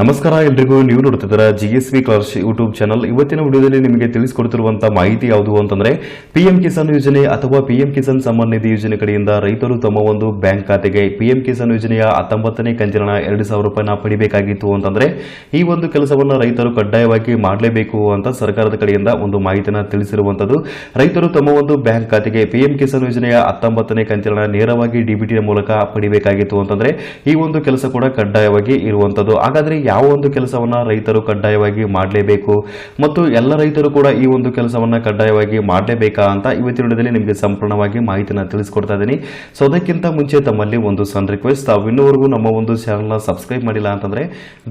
ನಮಸ್ಕಾರ, ಎಲ್ರಿಗೂ ನೀವು ನೋಡ್ತಿದ್ದೀರಾ G S V class YouTube channel ಇವತ್ತಿನ ವಿಡಿಯೋದಲ್ಲಿ ನಿಮಗೆ ತಿಳಿಸಿಕೊಡ್ತಿರುವಂತಹ ಮಾಹಿತಿ ಯಾವುದು ಅಂತಂದ್ರೆ ಪಿಎಂ ಕಿಸಾನ್ ಯೋಜನೆ ಅಥವಾ ಪಿಎಂ ಕಿಸಾನ್ ಸಮ್ಮಾನ್ ನಿಧಿ ಯೋಜನೆ ಕಡೆಯಿಂದ ರೈತರು ತಮ್ಮ ಒಂದು ಬ್ಯಾಂಕ್ ಖಾತೆಗೆ ಪಿಎಂ ಕಿಸಾನ್ ಯೋಜನೆಯ ಹತ್ತೊಂಬತ್ತನೇ ಕಂಚಿನ ಎರಡು ಸಾವಿರ ರೂಪಾಯಿನ ಪಡಿಬೇಕಾಗಿತ್ತು ಅಂತಂದ್ರೆ, ಈ ಒಂದು ಕೆಲಸವನ್ನು ರೈತರು ಕಡ್ಡಾಯವಾಗಿ ಮಾಡಲೇಬೇಕು ಅಂತ ಸರ್ಕಾರದ ಕಡೆಯಿಂದ ಒಂದು ಮಾಹಿತಿಯನ್ನು ತಿಳಿಸಿರುವಂತದ್ದು. ರೈತರು ತಮ್ಮ ಒಂದು ಬ್ಯಾಂಕ್ ಖಾತೆಗೆ ಪಿಎಂ ಕಿಸಾನ್ ಯೋಜನೆಯ ಹತ್ತೊಂಬತ್ತನೇ ಕಂಚಿನ ನೇರವಾಗಿ ಡಿಬಿಟಿಯ ಮೂಲಕ ಪಡಿಬೇಕಾಗಿತ್ತು ಅಂತಂದ್ರೆ, ಈ ಒಂದು ಕೆಲಸ ಕೂಡ ಕಡ್ಡಾಯವಾಗಿ ಇರುವಂತದ್ದು. ಹಾಗಾದ್ರೆ ಯಾವ ಒಂದು ಕೆಲಸವನ್ನ ರೈತರು ಕಡ್ಡಾಯವಾಗಿ ಮಾಡಲೇಬೇಕು? ಮತ್ತು ಎಲ್ಲ ರೈತರು ಕೂಡ ಈ ಒಂದು ಕೆಲಸವನ್ನ ಕಡ್ಡಾಯವಾಗಿ ಮಾಡಲೇಬೇಕಾ ಅಂತ ಇವತ್ತಿನ ವಿಡಿಯೋದಲ್ಲಿ ನಿಮಗೆ ಸಂಪೂರ್ಣವಾಗಿ ಮಾಹಿತಿನ ತಿಳಿಸ್ಕೊಡ್ತಾ ಇದ್ದೀನಿ. ಸೊ ಅದಕ್ಕಿಂತ ಮುಂಚೆ ತಮ್ಮಲ್ಲಿ ಒಂದು ಸಣ್ಣ ರಿಕ್ವೆಸ್ಟ್ ತಾವು ಇನ್ನೂವರೆಗೂ ನಮ್ಮ ಒಂದು ಚಾನಲ್ನ ಸಬ್ಸ್ಕ್ರೈಬ್ ಮಾಡಿಲ್ಲ ಅಂತಂದ್ರೆ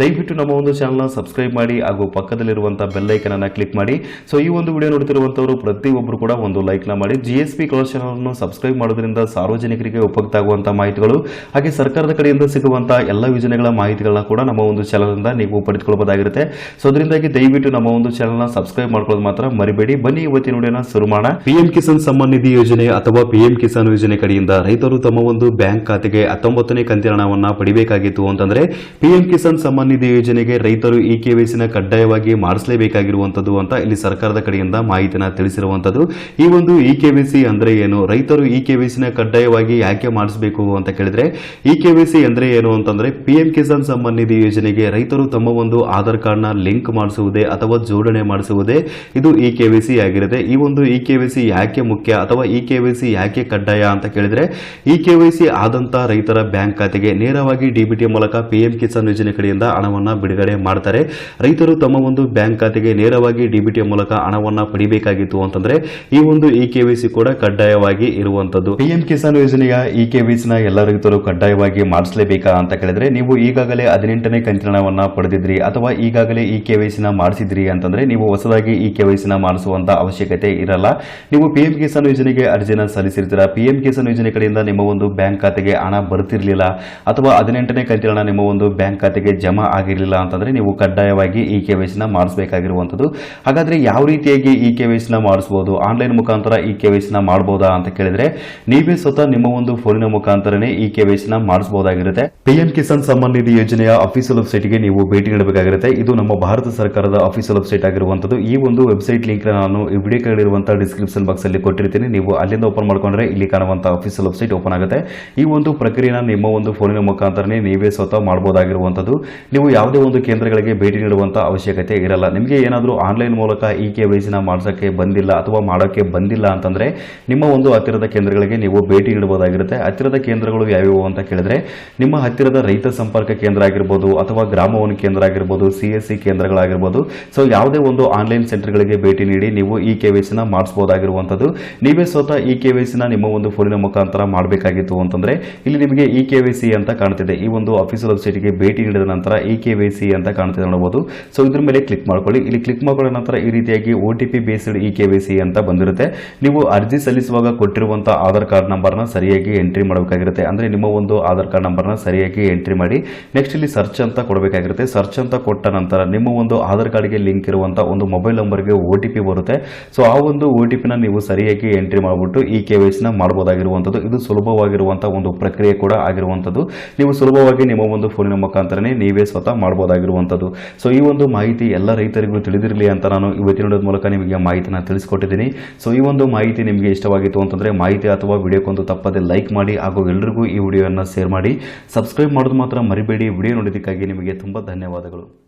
ದಯವಿಟ್ಟು ನಮ್ಮ ಒಂದು ಚಾನಲ್ನ ಸಬ್ಸ್ಕ್ರೈಬ್ ಮಾಡಿ ಹಾಗೂ ಪಕ್ಕದಲ್ಲಿರುವಂತಹ ಬೆಲ್ ಐಕನ್ ಅನ್ನ ಕ್ಲಿಕ್ ಮಾಡಿ. ಸೊ ಈ ಒಂದು ವಿಡಿಯೋ ನೋಡ್ತಿರುವಂತವರು ಪ್ರತಿಯೊಬ್ಬರು ಕೂಡ ಒಂದು ಲೈಕ್ನ ಮಾಡಿ. ಜಿ ಎಸ್ ಪಿ ಅನ್ನು ಸಬ್ಸ್ಕ್ರೈಬ್ ಮಾಡೋದ್ರಿಂದ ಸಾರ್ವಜನಿಕರಿಗೆ ಉಪಯುಕ್ತ ಆಗುವಂತಹ ಮಾಹಿತಿಗಳು. ಹಾಗೆ ಸರ್ಕಾರದ ಕಡೆಯಿಂದ ಸಿಗುವಂತಹ ಎಲ್ಲ ಯೋಜನೆಗಳ ಮಾಹಿತಿಗಳನ್ನ ಕೂಡ ನಮ್ಮ ಒಂದು ಚಾನಲ್ ಇಂದ ನೀವು ಪಡೆದುಕೊಳ್ಳಬಹುದಾಗಿರುತ್ತೆ. ಸೊ ಅದರಿಂದಾಗಿ ದಯವಿಟ್ಟು ನಮ್ಮ ಒಂದು ಚಾನಲ್ನ ಸಬ್ಸ್ಕ್ರೈಬ್ ಮಾಡ್ಕೊಳ್ಳೋದು ಮಾತ್ರ ಮರಿಬೇಡಿ. ಬನ್ನಿ, ಇವತ್ತಿನ ವಿಡಿಯೋನ ಶುರು ಮಾಡೋಣ. ಪಿಎಂ ಕಿಸಾನ್ ಸಮ್ಮಾನ್ ನಿಧಿ ಯೋಜನೆ ಅಥವಾ ಪಿಎಂ ಕಿಸಾನ್ ಯೋಜನೆ ಕಡೆಯಿಂದ ರೈತರು ತಮ್ಮ ಒಂದು ಬ್ಯಾಂಕ್ ಖಾತೆಗೆ ಹತ್ತೊಂಬತ್ತನೇ ಕಂತಿನ ಹಣವನ್ನ ಪಡಿಬೇಕಾಗಿತ್ತು ಅಂತಂದ್ರೆ, ಪಿಎಂ ಕಿಸಾನ್ ಸಮ್ಮಾನ್ ನಿಧಿ ಯೋಜನೆಗೆ ರೈತರು ಇ ಕೆವೈಸಿನ ಕಡ್ಡಾಯವಾಗಿ ಮಾಡಿಸಲೇಬೇಕಾಗಿರುವಂತದ್ದು ಅಂತ ಇಲ್ಲಿ ಸರ್ಕಾರದ ಕಡೆಯಿಂದ ಮಾಹಿತಿನ ತಿಳಿಸಿರುವಂತದ್ದು. ಈ ಒಂದು ಇ ಕೆವಿಸಿ ಅಂದ್ರೆ ಏನು? ರೈತರು ಇ ಕೆವಿಸಿನ ಕಡ್ಡಾಯವಾಗಿ ಯಾಕೆ ಮಾಡಿಸಬೇಕು ಅಂತ ಕೇಳಿದ್ರೆ ಇ ಕೆವಿಸಿ ಅಂದ್ರೆ ಏನು ಅಂತಂದ್ರೆ, ಪಿಎಂ ಕಿಸಾನ್ ಸಮ್ಮಾನ್ ನಿಧಿ ಯೋಜನೆಗೆ ರೈತರು ತಮ್ಮ ಒಂದು ಆಧಾರ್ ಕಾರ್ಡ್ನ ಲಿಂಕ್ ಮಾಡಿಸುವುದೇ ಅಥವಾ ಜೋಡಣೆ ಮಾಡಿಸುವುದೇ ಇದು ಇ ಕೆವಿಸಿ ಆಗಿರುತ್ತೆ ಈ ಒಂದು ಇ ಕೆವಿಸಿ ಯಾಕೆ ಮುಖ್ಯ ಅಥವಾ ಇ ಕೆವಿಸಿ ಯಾಕೆ ಕಡ್ಡಾಯ ಅಂತ ಕೇಳಿದ್ರೆ, ಇ ಕೆವೈಸಿ ಆದಂತ ರೈತರ ಬ್ಯಾಂಕ್ ಖಾತೆಗೆ ನೇರವಾಗಿ ಡಿಬಿಟಿ ಮೂಲಕ ಪಿ ಎಂ ಕಿಸಾನ್ ಯೋಜನೆ ಕಡೆಯಿಂದ ಹಣವನ್ನ ಬಿಡುಗಡೆ ಮಾಡ್ತಾರೆ. ರೈತರು ತಮ್ಮ ಒಂದು ಬ್ಯಾಂಕ್ ಖಾತೆಗೆ ನೇರವಾಗಿ ಡಿಬಿಟಿ ಮೂಲಕ ಹಣವನ್ನ ಪಡಿಬೇಕಾಗಿತ್ತು ಅಂತಂದ್ರೆ, ಈ ಒಂದು ಇ ಕೆ ವಿ ಸಿ ಕೂಡ ಕಡ್ಡಾಯವಾಗಿ ಇರುವಂತದ್ದು ಪಿಎಂ ಕಿಸಾನ್ ಯೋಜನೆಯ ಇ ಕೆ ನ ಎಲ್ಲ ರೈತರು ಕಡ್ಡಾಯವಾಗಿ ಮಾಡಿಸಲೇಬೇಕಾ ಅಂತ ಕೇಳಿದ್ರೆ, ನೀವು ಈಗಾಗಲೇ ಹದಿನೆಂಟನೇ ಕಂತಿನ ಹಣವನ್ನ ಪಡೆದಿದ್ರಿ ಅಥವಾ ಈಗಾಗಲೇ ಇ ವೈಸಿನ ಮಾಡಿಸಿದ್ರಿ ಅಂತಂದ್ರೆ ನೀವು ಹೊಸದಾಗಿ ಇ ವೈಸಿನ ಮಾಡಿಸುವಂತ ಅವಶ್ಯಕತೆ ಇರಲ್ಲ. ನೀವು ಪಿ ಎಂ ಕಿಸಾನ್ ಯೋಜನೆಗೆ ಅರ್ಜಿನ ಸಲ್ಲಿಸಿರ್ತೀರಾ? ಪಿಎಂ ಕಿಸಾನ್ ಯೋಜನೆ ಕಡೆಯಿಂದ ನಿಮ್ಮ ಒಂದು ಬ್ಯಾಂಕ್ ಖಾತೆಗೆ ಹಣ ಬರ್ತಿರ್ಲಿಲ್ಲ ಅಥವಾ ಹದಿನೆಂಟನೇ ಕಂತಿನ ನಿಮ್ಮ ಒಂದು ಬ್ಯಾಂಕ್ ಖಾತೆಗೆ ಜಮಾ ಆಗಿರಲಿಲ್ಲ ಅಂತಂದ್ರೆ ನೀವು ಕಡ್ಡಾಯವಾಗಿ ಇ ಕೆ ವೈಸಿನ ಮಾಡಿಸಬೇಕಾಗಿರುವಂತದ್ದು ಹಾಗಾದ್ರೆ ಯಾವ ರೀತಿಯಾಗಿ ಇ ಕೆ ವೈಸಿನ ಮಾಡಿಸಬಹುದು ಆನ್ಲೈನ್ ಮುಖಾಂತರ ಈ ಕೆ ವೈಸಿನ ಮಾಡಬಹುದಾ ಅಂತ ಕೇಳಿದ್ರೆ ನೀವೇ ಸ್ವತಃ ನಿಮ್ಮ ಒಂದು ಫೋನಿನ ಮುಖಾಂತರನೇ ಇ ಕೆ ವೈಸಿನ ಮಾಡಿಸಬಹುದಾಗಿರುತ್ತೆ ಪಿಎಂ ಕಿಸಾನ್ ಸಮ್ಮಾನ್ ನಿಧಿ ಯೋಜನೆಯ ಅಫಿಷಿಯಲ್ ವೆಬ್ಸೈಟ್ಗೆ ನೀವು ಭೇಟಿ ನೀಡಬೇಕಾಗಿರುತ್ತೆ. ಇದು ನಮ್ಮ ಭಾರತ ಸರ್ಕಾರದ ಅಫಿಷಿಯಲ್ ವೆಬ್ಸೈಟ್ ಆಗಿರುವಂಥದ್ದು. ಈ ಒಂದು ವೆಬ್ಸೈಟ್ ಲಿಂಕ್ ನಾನು ಈ ವಿಡಿಯೋ ಕೆಳಗಿರುವಂತಹ ಡಿಸ್ಕ್ರಿಪ್ಷನ್ ಬಾಕ್ಸ್ ಅಲ್ಲಿ ಕೊಟ್ಟಿರ್ತೀನಿ. ನೀವು ಅಲ್ಲಿಂದ ಓಪನ್ ಮಾಡ್ಕೊಂಡ್ರೆ ಇಲ್ಲಿ ಕಾಣುವಂಥ ಅಫಿಷಿಯಲ್ ವೆಬ್ಸೈಟ್ ಓಪನ್ ಆಗುತ್ತೆ. ಈ ಒಂದು ಪ್ರಕ್ರಿಯೆನ ನಿಮ್ಮ ಒಂದು ಫೋನಿನ ಮುಖಾಂತರನೇ ನೀವೇ ಸ್ವತಃ ಮಾಡಬಹುದಾಗಿರುವಂತದ್ದು ನೀವು ಯಾವುದೇ ಒಂದು ಕೇಂದ್ರಗಳಿಗೆ ಭೇಟಿ ನೀಡುವಂತ ಅವಶ್ಯಕತೆ ಇರಲ್ಲ. ನಿಮಗೆ ಏನಾದರೂ ಆನ್ಲೈನ್ ಮೂಲಕ ಇ ಕೆ ವೈಸಿನ ಮಾಡಿಸೋಕ್ಕೆ ಬಂದಿಲ್ಲ ಅಥವಾ ಮಾಡೋಕ್ಕೆ ಬಂದಿಲ್ಲ ಅಂತಂದ್ರೆ ನಿಮ್ಮ ಒಂದು ಹತ್ತಿರದ ಕೇಂದ್ರಗಳಿಗೆ ನೀವು ಭೇಟಿ ನೀಡಬಹುದಾಗಿರುತ್ತೆ. ಹತ್ತಿರದ ಕೇಂದ್ರಗಳು ಯಾವ್ಯಾವು ಅಂತ ಕೇಳಿದ್ರೆ, ನಿಮ್ಮ ಹತ್ತಿರದ ರೈತ ಸಂಪರ್ಕ ಕೇಂದ್ರ ಆಗಿರ್ಬೋದು ಅಥವಾ ಗ್ರಾಮವನ ಕೇಂದ್ರ ಆಗಿರ್ಬೋದು ಸಿ ಎಸ್ ಸಿ ಕೇಂದ್ರಗಳಾಗಿರ್ಬೋದು. ಸೊ ಯಾವುದೇ ಒಂದು ಆನ್ಲೈನ್ ಸೆಂಟರ್ಗಳಿಗೆ ಭೇಟಿ ನೀಡಿ ನೀವು ಇ ಕೆ ವೈಸಿನ ಮಾಡಿಸಬಹುದಾಗಿರುವಂಥದ್ದು ನೀವೇ ಸ್ವತಃ ಇ ಕೆ ನಿಮ್ಮ ಒಂದು ಫೋನಿನ ಮುಖಾಂತರ ಮಾಡಬೇಕಾಗಿತ್ತು ಅಂತಂದ್ರೆ, ಇಲ್ಲಿ ನಿಮಗೆ ಇ ಕೆ ವೈ ಅಂತ ಕಾಣ್ತಿದೆ. ಈ ಒಂದು ಆಫೀಸಿಯಲ್ ವೆಬ್ಸೈಟ್ಗೆ ಭೇಟಿ ನೀಡಿದ ನಂತರ ಇ ಕೆ ವೈ ಅಂತ ಕಾಣ್ತಿದೆ ನೋಡಬಹುದು ಸೊ ಇದ್ರ ಮೇಲೆ ಕ್ಲಿಕ್ ಮಾಡ್ಕೊಳ್ಳಿ. ಇಲ್ಲಿ ಕ್ಲಿಕ್ ಮಾಡ್ಕೊಂಡ ನಂತರ ಈ ರೀತಿಯಾಗಿ O T P based E K Y ಅಂತ ಬಂದಿರುತ್ತೆ. ನೀವು ಅರ್ಜಿ ಸಲ್ಲಿಸುವಾಗ ಕೊಟ್ಟಿರುವಂತಹ ಆಧಾರ್ ಕಾರ್ಡ್ ನಂಬರ್ನ ಸರಿಯಾಗಿ ಎಂಟ್ರಿ ಮಾಡಬೇಕಾಗಿರುತ್ತೆ. ಅಂದ್ರೆ ನಿಮ್ಮ ಒಂದು ಆಧಾರ್ ಕಾರ್ಡ್ ನಂಬರ್ನ ಸರಿಯಾಗಿ ಎಂಟ್ರಿ ಮಾಡಿ ನೆಕ್ಸ್ಟ್ ಇಲ್ಲಿ ಸರ್ಚ್ ಅಂತ ಕೊಡಬೇಕಾಗಿರುತ್ತೆ ಸರ್ಚ್ ಅಂತ ಕೊಟ್ಟ ನಂತರ ನಿಮ್ಮ ಒಂದು ಆಧಾರ್ ಕಾರ್ಡ್ಗೆ ಲಿಂಕ್ ಇರುವಂತಹ ಒಂದು ಮೊಬೈಲ್ ನಂಬರ್ಗೆ ಒ ಟಿ ಬರುತ್ತೆ. ಸೊ ಆ ಒಂದು ಒ ಟಿ ನೀವು ಸರಿಯಾಗಿ ಎಂಟ್ರಿ ಮಾಡಿಬಿಟ್ಟು ಈ ಕೆ ವೈ ನ ಮಾಡಬಹುದಾಗಿರುವಂತದ್ದು ಇದು ಸುಲಭವಾಗಿರುವಂತಹ ಒಂದು ಪ್ರಕ್ರಿಯೆ ಕೂಡ ಆಗಿರುವಂಥದ್ದು. ನೀವು ಸುಲಭವಾಗಿ ನಿಮ್ಮ ಒಂದು ಫೋನಿನ ಮುಖಾಂತರನೇ ನೀವೇ ಸ್ವತಃ ಮಾಡಬಹುದಾಗಿರುವಂತದ್ದು ಸೊ ಈ ಒಂದು ಮಾಹಿತಿ ಎಲ್ಲ ರೈತರಿಗೂ ತಿಳಿದಿರಲಿ ಅಂತ ನಾನು ಇವತ್ತಿನ ನೋಡೋದ ಮೂಲಕ ನಿಮಗೆ ಮಾಹಿತಿನ ತಿಳಿಸ್ಕೊಟ್ಟಿದ್ದೀನಿ. ಸೊ ಈ ಒಂದು ಮಾಹಿತಿ ನಿಮಗೆ ಇಷ್ಟವಾಗಿತ್ತು ಅಂತಂದ್ರೆ ಮಾಹಿತಿ ಅಥವಾ ವಿಡಿಯೋಕ್ಕೊಂದು ತಪ್ಪದೆ ಲೈಕ್ ಮಾಡಿ ಹಾಗೂ ಎಲ್ಲರಿಗೂ ಈ ವಿಡಿಯೋವನ್ನು ಶೇರ್ ಮಾಡಿ. ಸಬ್ಸ್ಕ್ರೈಬ್ ಮಾಡೋದು ಮಾತ್ರ ಮರಿಬೇಡಿ. ವಿಡಿಯೋ ನೋಡೋದಕ್ಕಾಗಿ ತುಂಬ ಧನ್ಯವಾದಗಳು.